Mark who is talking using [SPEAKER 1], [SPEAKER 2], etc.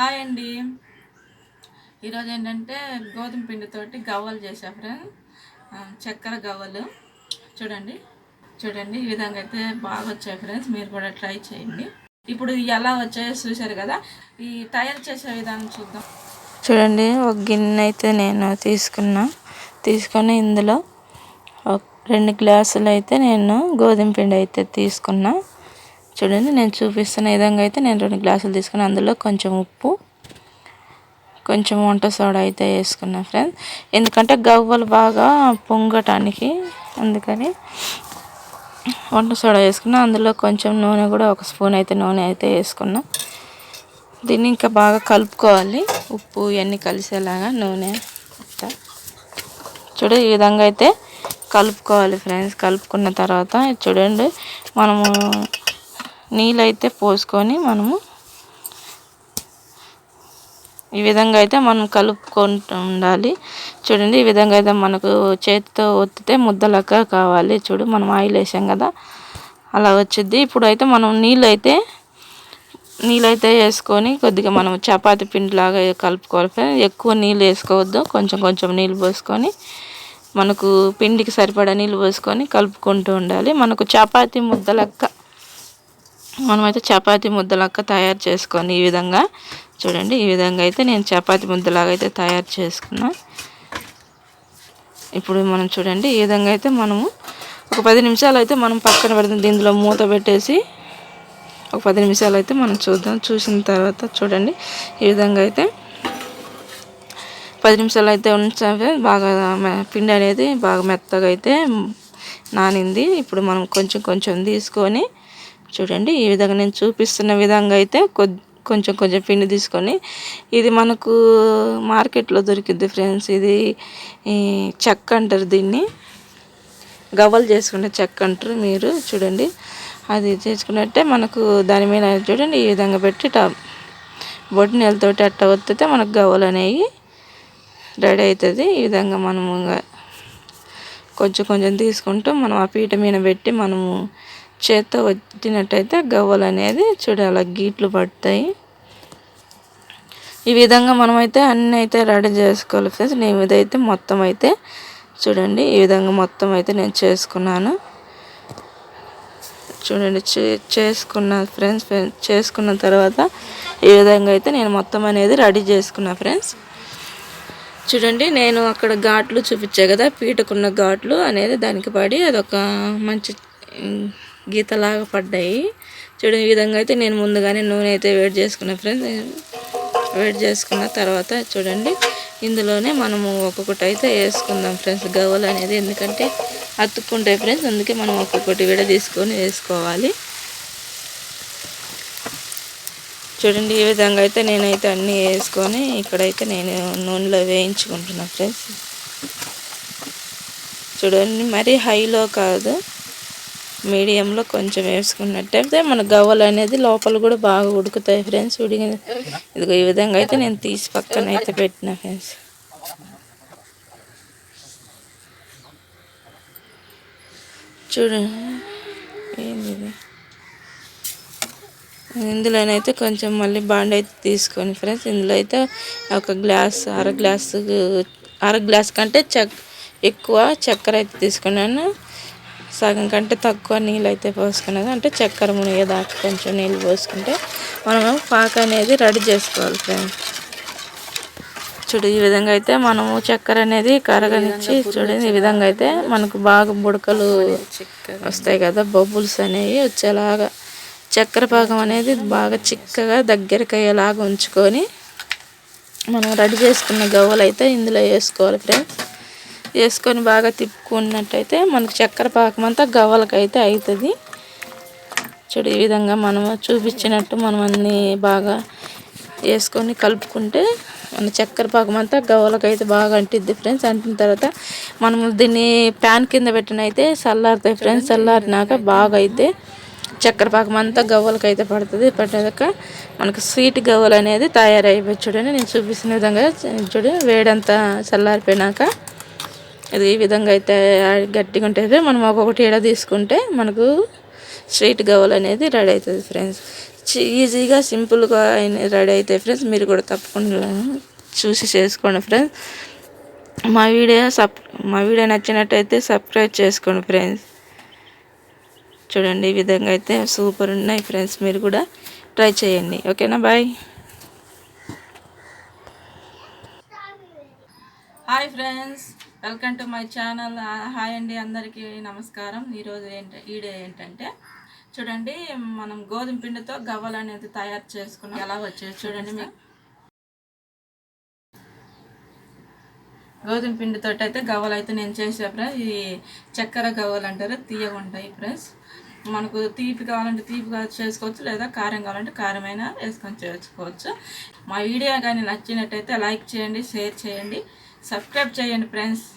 [SPEAKER 1] Hi అండి. ఈరోజు ఏంటంటే గోధుమ పిండితోటి గవ్వలు చేసా ఫ్రెండ్. చక్కెర గవ్వలు. చూడండి. చూడండి ఈ విధంగా అయితే బాగా వచ్చాయి ఫ్రెండ్స్. మీరు కూడా ట్రై చేయండి. ఇప్పుడు ఎలా వచ్చాయో చూశారు కదా? ఈ తయారు చేసే విధానం చూద్దాం.
[SPEAKER 2] చూడండి ఒక గిన్నె అయితే నేను తీసుకున్నా. తీసుకొని ఇందులో ఒక రెండు గ్లాసులు అయితే నేను గోధుమ పిండి అయితే తీసుకున్నా. చూడండి నేను చూపిస్తున్న విధంగా అయితే నేను రెండు గ్లాసులు తీసుకుని అందులో కొంచెం ఉప్పు కొంచెం వంట సోడా అయితే వేసుకున్నా ఫ్రెండ్స్ ఎందుకంటే గవ్వలు బాగా పొంగటానికి అందుకని వంట సోడా వేసుకున్నా. అందులో కొంచెం నూనె కూడా ఒక స్పూన్ అయితే నూనె అయితే వేసుకున్నా. దీన్ని ఇంకా బాగా కలుపుకోవాలి. ఉప్పు ఇవన్నీ కలిసేలాగా నూనె చూడు ఈ విధంగా అయితే కలుపుకోవాలి ఫ్రెండ్స్ కలుపుకున్న తర్వాత చూడండి మనము నీళ్ళైతే పోసుకొని మనము ఈ విధంగా అయితే మనం కలుపుకుంటూ ఉండాలి చూడండి ఈ విధంగా అయితే మనకు చేతితో ఒత్తితే ముద్దలక్క కావాలి. చూడు మనం ఆయిల్ వేసాం కదా అలా వచ్చింది ఇప్పుడైతే మనం నీళ్ళైతే నీళ్ళైతే వేసుకొని కొద్దిగా మనం చపాతి పిండిలాగా కలుపుకోవాలి ఎక్కువ నీళ్ళు వేసుకోవద్దు. కొంచెం కొంచెం నీళ్ళు పోసుకొని మనకు పిండికి సరిపడా నీళ్ళు పోసుకొని కలుపుకుంటూ ఉండాలి. మనకు చపాతి ముద్దలక్క మనమైతే చపాతీ ముద్దలాగా తయారు చేసుకొని ఈ విధంగా చూడండి ఈ విధంగా అయితే నేను చపాతి ముద్దలాగా అయితే తయారు చేసుకున్నా. ఇప్పుడు మనం చూడండి ఈ విధంగా అయితే మనము ఒక పది నిమిషాలు అయితే మనం పక్కన పెడతాం దీనిలో మూత పెట్టేసి ఒక పది నిమిషాలు అయితే మనం చూద్దాం. చూసిన తర్వాత చూడండి ఈ విధంగా అయితే పది నిమిషాలు అయితే ఉంచాలి బాగా పిండి అనేది బాగా మెత్తగా అయితే నానింది. ఇప్పుడు మనం కొంచెం కొంచెం తీసుకొని చూడండి ఈ విధంగా నేను చూపిస్తున్న విధంగా అయితే కొద్ది కొంచెం కొంచెం పిండి తీసుకొని ఇది మనకు మార్కెట్లో దొరికిద్ది ఫ్రెండ్స్. ఇది చెక్క అంటారు దీన్ని. గవ్వలు చేసుకునే చెక్క అంటారు మీరు చూడండి. అది చేసుకున్నట్టే మనకు దాని మీద చూడండి ఈ విధంగా పెట్టి టా బొడ్డు నెలతోటి అట్ట వత్తితే మనకు గవ్వలు అనేవి రెడీ అవుతుంది. ఈ విధంగా మనము కొంచెం కొంచెం తీసుకుంటూ మనం ఆ పీట మీద పెట్టి మనము చేత్తో వచ్చినట్టయితే గవ్వలు అనేది చూడాలి గీట్లు పడతాయి. ఈ విధంగా మనమైతే అన్నీ అయితే రెడీ చేసుకోవాలి ఫ్రెండ్స్. నేను ఇదైతే మొత్తం అయితే చూడండి ఈ విధంగా మొత్తం అయితే నేను చేసుకున్నాను. చూడండి చేసుకున్న ఫ్రెండ్స్ చేసుకున్న తర్వాత ఈ విధంగా అయితే నేను మొత్తం అనేది రెడీ చేసుకున్నా ఫ్రెండ్స్. చూడండి నేను అక్కడ ఘాట్లు చూపించా కదా పీటకున్న ఘాట్లు అనేది దానికి పడి అదొక మంచి గీతలాగా పడ్డాయి. చూడండి ఈ విధంగా అయితే నేను ముందుగానే నూనె అయితే వేడి చేసుకున్నా ఫ్రెండ్స్ వేడి చేసుకున్న తర్వాత చూడండి ఇందులోనే మనము ఒక్కొక్కటి అయితే వేసుకుందాం ఫ్రెండ్స్ గవ్వలు అనేది. ఎందుకంటే అతుక్కుంటాయి ఫ్రెండ్స్ అందుకే మనం ఒక్కొక్కటి విడ తీసుకొని వేసుకోవాలి. చూడండి ఈ విధంగా అయితే నేనైతే అన్నీ వేసుకొని ఇక్కడైతే నేను నూనెలో వేయించుకుంటున్నాను ఫ్రెండ్స్. చూడండి మరీ హైలో కాదు. మీడియంలో కొంచెం వేసుకున్నట్టయితే మన గవ్వలు అనేది లోపల కూడా బాగా ఉడుకుతాయి ఫ్రెండ్స్ ఉడికిన ఇదిగో ఈ విధంగా అయితే నేను తీసి పక్కన అయితే పెట్టిన ఫ్రెండ్స్ చూడండి ఏంది ఇందులోనైతే కొంచెం మళ్ళీ బాండ్ అయితే తీసుకొని ఫ్రెండ్స్ ఇందులో అయితే ఒక గ్లాస్ అర గ్లాసు అర గ్లాస్ కంటే చక్ ఎక్కువ చక్కెర అయితే తీసుకున్నాను. సగం కంటే తక్కువ నీళ్ళు అయితే పోసుకున్నది. అంటే చక్కెర మునిగేదాకా కొంచెం నీళ్ళు పోసుకుంటే మనము పాక అనేది రెడీ చేసుకోవాలి ఫ్రెండ్స్ చూడు ఈ విధంగా అయితే మనము చక్కెర అనేది కరగనిచ్చి చూడండి ఈ విధంగా అయితే మనకు బాగా బుడకలు వస్తాయి కదా బబుల్స్ అనేవి వచ్చేలాగా చక్కెర పాకం అనేది బాగా చిక్కగా దగ్గరికి అయ్యేలాగా ఉంచుకొని మనం రెడీ చేసుకున్న గవ్వలు అయితే ఇందులో వేసుకోవాలి ఫ్రెండ్స్ వేసుకొని బాగా తిప్పుకున్నట్టయితే మనకు చక్కెర పాకం అంతా గవ్వలకైతే అవుతుంది చూడు ఈ విధంగా మనము చూపించినట్టు మనం అన్నీ బాగా వేసుకొని కలుపుకుంటే మన చక్కెర పాకం అంతా గవ్వలకైతే బాగా అంటిద్ది ఫ్రెండ్స్. అంటిన తర్వాత మనము దీన్ని ప్యాన్ కింద పెట్టినైతే చల్లారుతాయి ఫ్రెండ్స్. చల్లారినాక బాగా అయితే చక్కెర పాకం అంతా గవ్వలకైతే పడుతుంది. పట్టాక మనకు స్వీట్ గవ్వలు అనేది తయారైపోయి చూడండి నేను చూపిస్తున్న విధంగా చూడు వేడంతా చల్లారిపోయినాక ఇది ఈ విధంగా అయితే గట్టిగా ఉంటుంది మనం ఒక్కొక్కటి ఏడ తీసుకుంటే మనకు స్వీట్ గవ్వలు అనేది రెడీ అవుతుంది ఫ్రెండ్స్. ఈజీగా సింపుల్గా రెడీ అవుతాయి ఫ్రెండ్స్. మీరు కూడా తప్పకుండా చూసి చేసుకోండి ఫ్రెండ్స్. మా వీడియో సబ్ మా వీడియో నచ్చినట్టయితే సబ్స్క్రైబ్ చేసుకోండి ఫ్రెండ్స్. చూడండి ఈ విధంగా అయితే సూపర్ ఉన్నాయి ఫ్రెండ్స్. మీరు కూడా ట్రై చేయండి. ఓకేనా? Bye.
[SPEAKER 1] Hi friends. Welcome to my channel. Hi అండి అందరికీ నమస్కారం. ఈరోజు ఏంటి ఈడే ఏంటంటే చూడండి మనం గోధుమ పిండితో గవ్వలు అనేది తయారు చేసుకున్నాం ఎలా వచ్చేది చూడండి మీకు. గోధుమ పిండితో అయితే గవ్వలు అయితే నేను చేసే ఫ్రెండ్స్ ఇది చక్కెర గవ్వలు అంటారు తీయగా ఉంటాయి ఫ్రెండ్స్. మనకు తీపి కావాలంటే తీపిగా చేసుకోవచ్చు లేదా కారం కావాలంటే కారమైనా వేసుకొని చేసుకోవచ్చు. మా వీడియో కానీ నచ్చినట్టయితే లైక్ చేయండి షేర్ చేయండి. సబ్స్క్రైబ్ చేయండి ఫ్రెండ్స్